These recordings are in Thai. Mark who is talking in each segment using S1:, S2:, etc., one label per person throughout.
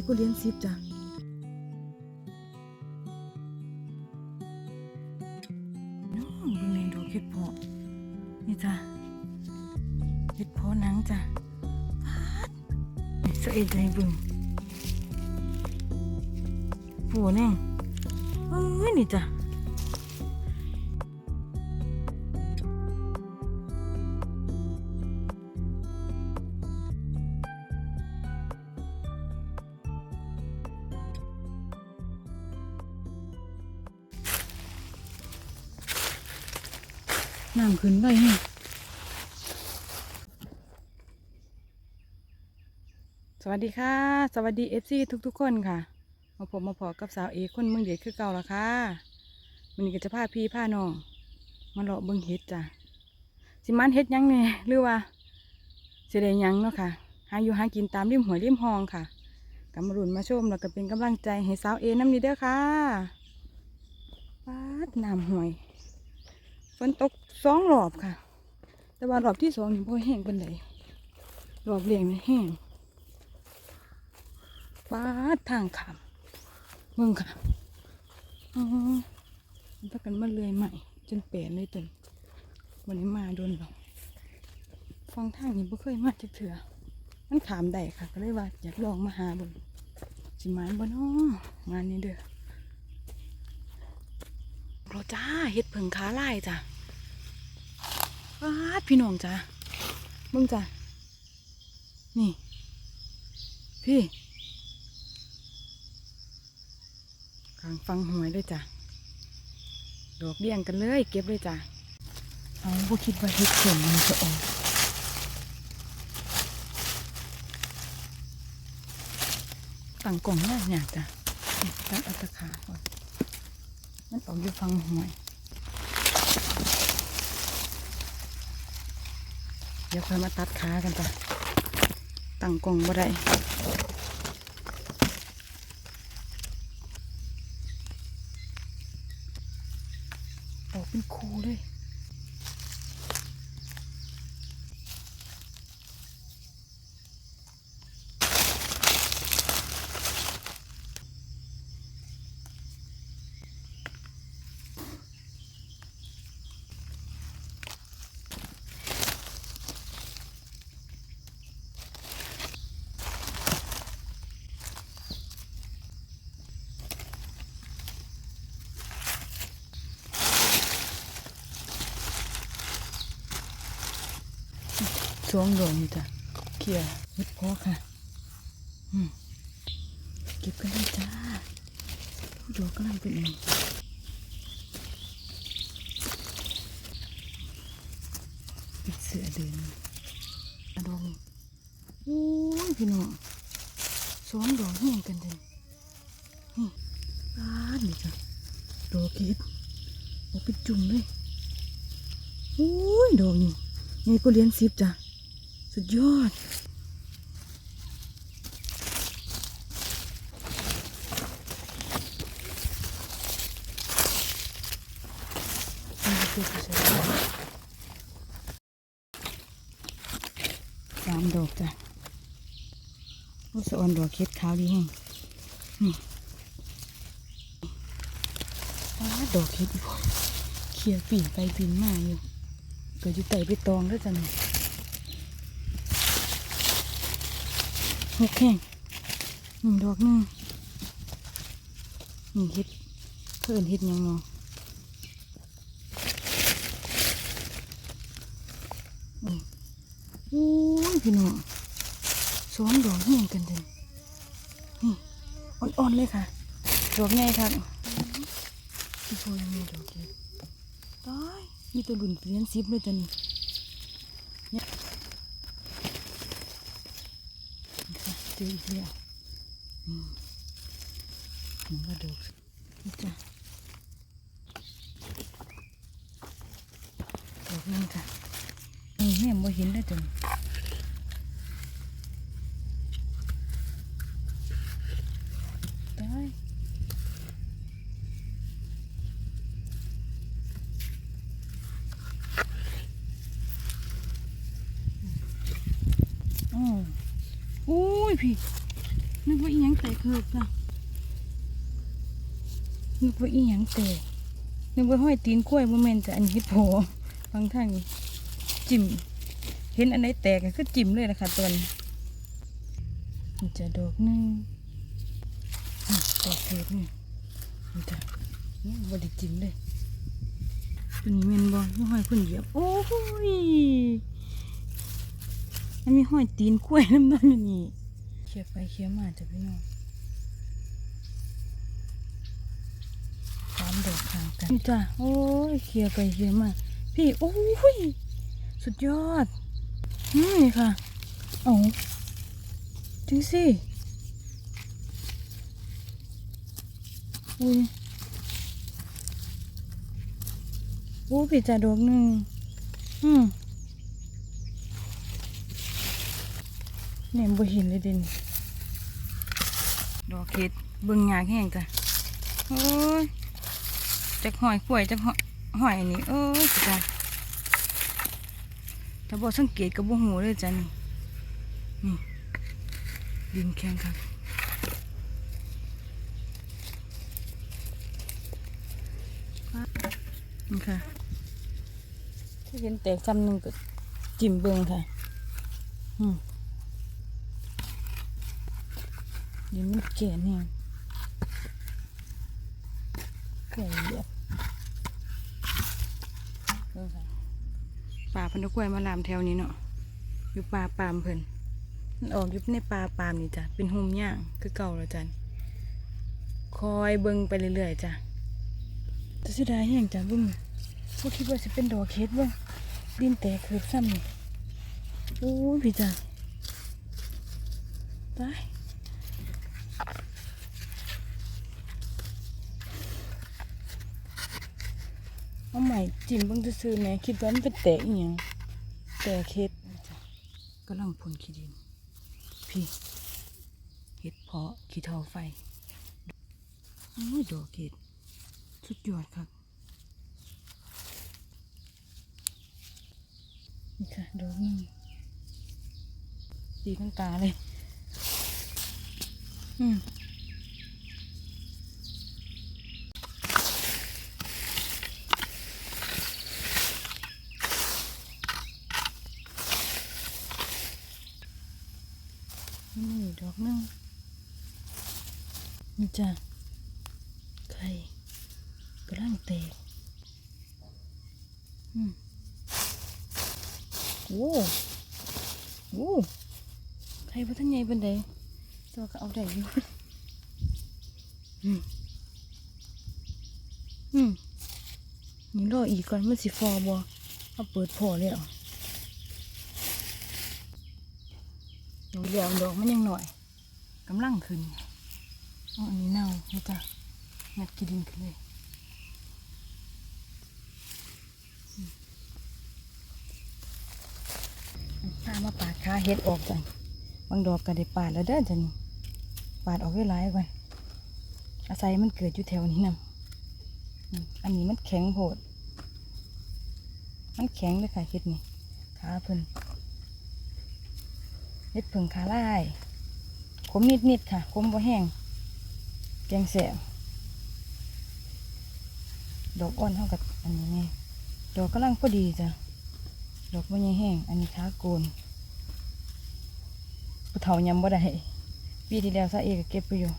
S1: นี่กูเลี้ยงซิบจ้ะน้องเบิ่งในดอกเห็ดพอนี่จ้ะเห็ดพอนังจ้ะปาดสะเอ็ดใจบิ่ง น้ำขึ้นไปนี่สวัสดีค่ะ สวัสดีเอฟซีทุกๆคนค่ะ มาพบมาพอกับสาวเอคนเมืองเด็ดคือเก่าละค่ะมันนี้ก็จะพาพี่พาน้องมาเลาะเบิ่งเฮ็ดจ้ะสิมันเฮ็ดยังเนี่ยหรือว่าสิได้หยังเนาะค่ะหาอยู่หากินตามริมหัวยริมหองค่ะกำรุนมาชมแล้วก็เป็นกำลังใจให้สาวเอน้ำนี้เด้อค่ะปาดน้ำห่วย ฝนตกสองรอบค่ะ แต่ว่ารอบที่สองนี่พ่แห้งเป็นไดรอบเลี้ยงนี่แห้งป้าทางขามมึงค่ะอ๋อพักกันมาเลยใหม่ จนเปลี่ยนเลยตึงวันนี้มาโดนหรอกฟังทางนี้บ่เคยมาจักเถื่อมันขามได้ค่ะ ก็เลยว่าอยากลองมาหาบุญสิมานบ่น้องานนี้เด้อโรจ้าเฮ็ดเผิงขาไลายจ้ะ ว้าดพี่น้องจ้ะเบิ่งจ้ะนี่ พี่กลางฟังหวยด้วยจ้ะดอกเบี้ยงกันเลย เก็บเลยจ้ะเอาบ่คิดว่าเฮ็ดเข็มมันจะออกตั้งกล่องยากยากจ้ะนี่ตั้งอัตขาก่อนมันออกอยู่ฟังหวย เดี๋ยวค่อยมาตัดขากันจ้ะตั้งกล่องบ่ได้ออกเป็นคูเลย ช่วงดอกนี่จ้ะเขี่ยเฮ็ดพอค่ะอืมเก็บกันเลยจ้าดอกกำลังเป็นนี่ปิดเสือเดินอะดอกโอ้ยพี่น้องสองดอกแห้งกันเลยนี่อ้านี่จ้ะดอกเก็ดดอกเป็นจุ่มเลยโอ้ยดอกนี่นี่ก็เลี้ยงซิบจ้ะ สุดยอด สามดอกจ้ะโอ้สะออนดอกเค็ดขาวดีแห้งนี่ว้าดอกเค็ดอีกเขี่ยปีนไปปีนมาอยู่เกิดอยู่ไต่ไปตองด้วจ้ะเนี่ย หกแข้งหนึ่งดอกหนึ่งนี่เฮ็ดเพื่อนเฮ็ดยังเนาะโอ้ยพี่น้องสองดอกเฮียงกันเลยนี่อ่อนๆเลยค่ะ ดอกใหญ่ค่ะที่โพยังมีดอกเดียวตายมีตัวหลุนเปลี่ยนซิปเลยจ้ะนี่เนี่ย นี่ค่ะเจออีกแล้วมมันก็ดอกนี่จ้ะดอกนึงค่ะนี่แม่บ่เห็นได้จนตาย อืมอุ้ย พี่ นึกว่าอีหยังแตกเหือกจ้ะนึกว่าอีหยังแตกนึกว่าห้อยตีนกล้วยโมเมนจะอันนี้โผล่บางท่านนี่จิ้มเห็นอันไหนแตกก็คือจิ้มเลยนะคะตัวนี้มันจะดอกนึงอะแตกเหือกนี่มันจะนี่บไดิจิ้มเลยตัวนี้แมันบอไม่ห้อยคนเหยียบ โอ้ยมันมีห้อยตีนกล้วยน้ำมันอยู่นี่ เขี่ยไปเขี่ยมาจะพี่น้องสามดอกข้างกันนี่จ้ะโอ้ยเขี่ยไปเขี่ยมา พี่โอ้ยสุดยอดนี่ค่ะเอาจริงสิอุ้ยโอ้พี่จ่าดอกหนึ่งอืม เนี่ยบ่เห็นเลยด่นดอกเห็ดเบิ่งยาแห้งจ้ะโอ้ยจากหอยกล้วยจากหอยนี่โอ้ยจ้ะถ้าบอสังเกตกับบ่หูเลยจ้ะนี่นี่ดินแข็งครับนี่ค่ะที่เห็นแตกซ้ำหนึ่งก็จิ้มเบิงค่ะ อืม ดินมันแก่เนี่ยแก่เยอะเบิ่งค่ะป่าพันธุ์กล้วยมาลามแถวนี้เนาะอยู่ป่าปามเพิ่นมันออกอยู่ในป่าปามนี่จ้ะเป็นหุ่มย่างคือเก่าแล้วจ้ะคอยเบิ่งไปเรื่อยๆจ้ะแต่เสียดายแห้งจ้ะเบิ่งพวกคิดว่าจะเป็นดอกเฮ็ดเบ่งดินแตกเคือบซ้ำนี่โอ้ยพี่จ้ะตาย เอาใหม่จิ้มเบิ่งซื่อๆแหน่คิดว่ามันเป็นแตกอีหยังแตกเฮ็ดจ้ะกำลังพ่นขี้ดิน พี่เห็ดเพาะขี้เทาไฟโอ้ยดอกเห็ดสุดยอดครับนี่ค่ะดอกนี่ดีทั้งตาเลย อืมนี่ ดอกนึงนี่จ้ะไข่กำลังแตกอืมโอ้โอ้ไข่พัฒนใหญ่เป็นไดตัวก็เอาได้อยู่อืมอืมนี่รออีกก่อนมันสิฟอบ่เอาเปิดพอแล้วดอก เดียวดอกมันยังหน่อยกำลังขึ้นอ๋อันนี้เน่านี่จ้ะงัดกินดินขึ้นเลยอืมพามาปาดขาเฮ็ดออกจ้ะบางดอกก็ได้ปาดแล้วเด้อจ้ะนี่ปาดออกไว้หลายก่อนอาศัยมันเกิดอยู่แถวนี้นำอืมอันนี้มันแข็งโหด มันแข็งเลยค่ะเห็ดนี่ขาเพิ่น เห็ดเพิ่งขาลายขมนิดนิดๆค่ะขมบ่แห้งแกงแสบดอกอ่อนเท่ากับอันนี้ไงดอกกำลังพอดีจ้ะดอกบ่ยังแห้ง อันนี้ขาโกนผู้เฒ่ายำบ่ได้ปีที่แล้วซะเอกเก็บไปอยู่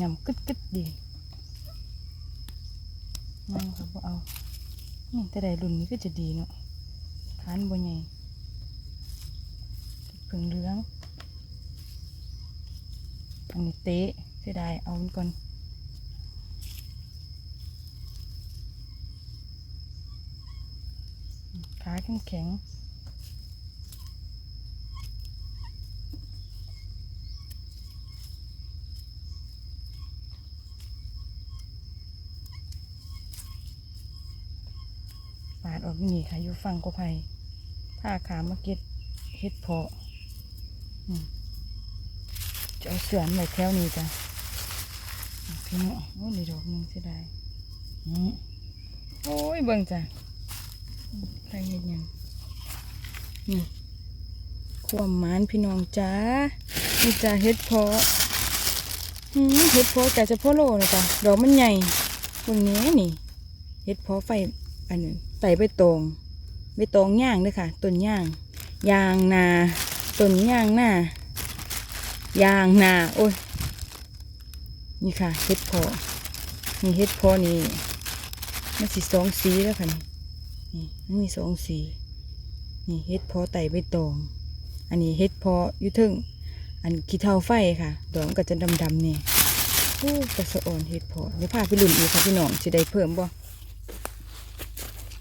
S1: ยำกึดกึดดีนั่งครับเอา นี่แต่ใดรุ่นนี้ก็จะดีเนาะคานบัวใหญ่ผึ่งเหลือง อันนี้เตะเสียดายเอามันก่อนขาแข็งแข็งปาดออก นี่ค่ะอยู่ฝั่งกอไผ่ถ้าขามาเก็ดเฮ็ดเพาะอืมจะเอาเสือนไว้แถวนี้จ้ะพี่น้องโอ้ยนี่ดอกนึงเสียดายอืมโอ้ยเบิ่งจ้ะใครเห็นยังนี่ความมานพี่น้องจ้านี่จ้าเฮ็ดเพาะเฮ็ดเพาะแต่จะพ่อโลนะจ้ะดอกมันใหญ่ตรงนี้นี่เฮ็ดเพาะไฟอันนึง ไต่ใบตองใบตองย่างด้วยค่ะต้นย่างยางนาต้นย่างหน้ายางนาโอ้ยนี่ค่ะเฮ็ดพาะนี่เฮ็ดพาะนี่มันสีสองสีแล้วค่ะนี่นี่มันมีสองสีนี่เฮ็ดพาะไต่ใบตอง อันนี้เฮ็ดพาะอยุทึงอันขี้เท่าไฟค่ะดอกมันก็จะดำๆเนี่ยโอ้กระสออนเฮ็ดพาะเดี๋ยวพาไปลุ่นอีกค่ะพี่น้องจะได้เพิ่มบ่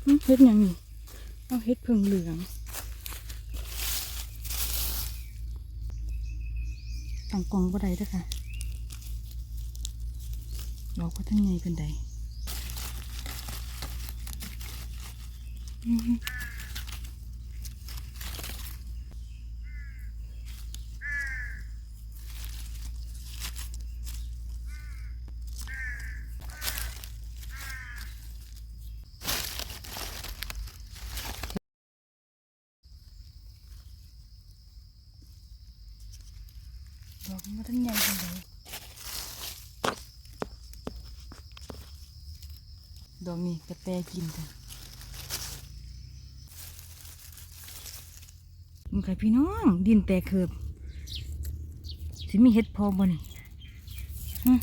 S1: เฮ็ดยังนี่เอาเฮ็ดเพิ่งเหลืองต่างกลองก็ได้เด้อค่ะดอกก็ทั้งใหญ่เป็นใด ดอกมันทั้งใหญ่เป็นใดดอกนี้กระแตกินกันมึงใครพี่น้อง ดินแตกเคือบสิมีเห็ดพอบ่นี่หึ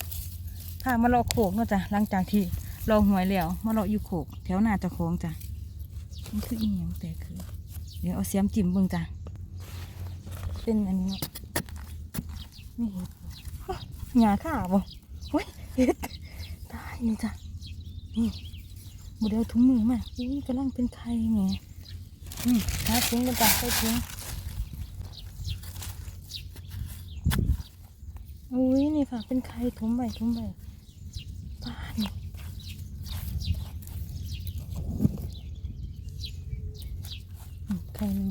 S1: พามาเลาะโขกเนาะจ้ะหลังจากที่เราหวยแล้วมาเลาะอยู่โขก แถวหน้าจะโค้าของจ้ะมันคืออีหยังแตกเคือบเดี๋ยวเอาเสียมจิ้มเบิ่งจ้ะเป็นอันนี้เนาะ นหยาข่าบ่โอ้ยเห็ดตายนี่จ้ะนี่โมเดลถุงมือมาอุ้ยกำลังเป็นไข่แหมอืมหาถุงกันจ้ะใส่ถุงอุ้ยนี่ค่ะเป็นไข่ถุงใบถุงใบป้านี่อืมไข่หนึ่ง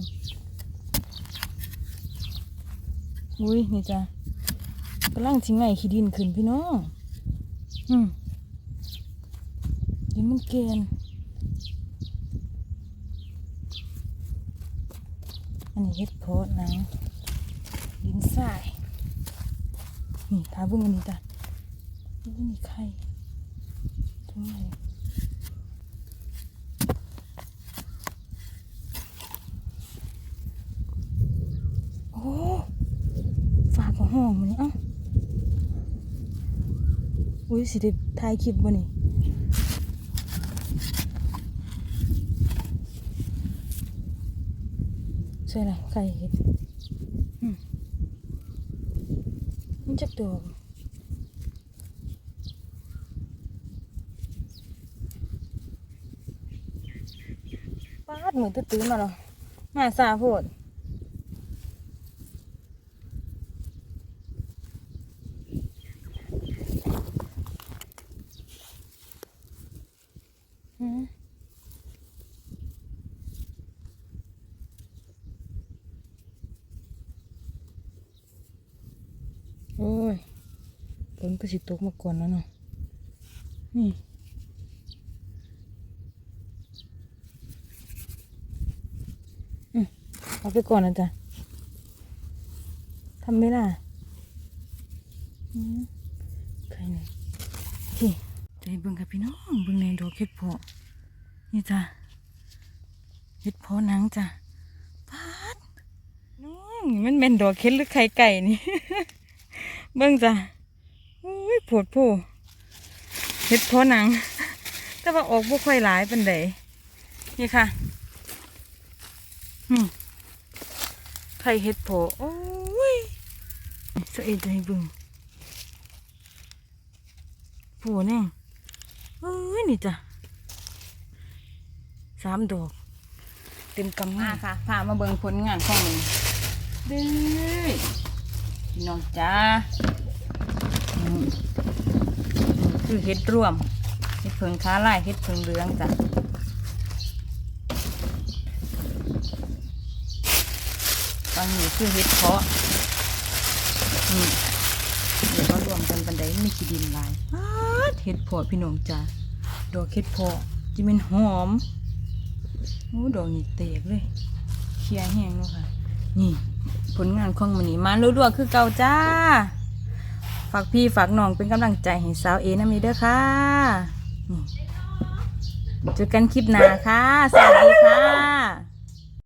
S1: อุ้ยนี่จ้ะ กำลังชิงไงขี้ดินขึ้นพี่น้อง อืมดินมันเกนอันนี้เฮ็ดโพดนะดินทรายนี่ทาบุ้งอันนี้จ้ะนี่มีไข่ตรงไหนโอ้ฝากของห้องมันนี่เอ้า อุ้ยสิได้ถ่ายคลิปบ่นี่ใช่ละไก่เห็ดอืมมันจักดอกปาดมือตื้อๆมาแล้วมาซาโพด อืมโอ้ยฝ นก็สิตกมาก่อนแล้วเนาะนี่อเอาไปก่อนนะจ๊ะทำไม่ได้อืมใครเนี่ยพี่ใจเบิ่งกับพี่น้องเบิ่งในดอกเห็ดพาะนี่จ้ะเห็ดพอหนังจ้ะปาดน้องมันเป็นดอกเข็ดหรือไข่ไก่นี่ เบิ่งจ้ะ ยปวดผู้เห็ดเพอหนัง แต่ว่าออกบ่ค่อยหลายเป็นไดนี่ค่ะนี่ไข่เห็ดเพอโอ้ยสะเอ็ดใจเบิ่งผู้แน่เอ้ยนี่จ้ะสามดอกเต็มกำมาค่ะพามาเบิ่งผลงานของมันเด้อพี่น้องจ้าอืม คือเห็ดร่วมเห็ดเพิงค้าลายเห็ดเพิงเหลืองจ้ะตอนนี้คือเห็ดเพาะเดี๋ยวก็รวมกันบันไดมีขีดินหลายเห็ดเพาะพี่น้องจ้าดอกเห็ดเพาะจะเป็นหอมโอ้ดอกนี่เตกเลยเคลียแห้งเนาะค่ะ นี่ผลงานของมันนี้มารัวๆคือเก่าจ้า ฝากพี่ฝากน้องเป็นกำลังใจให้สาวเอนะมีเด้อค่ะนี่เจอกันคลิปหน้าค่ะ สวัสดีค่ะ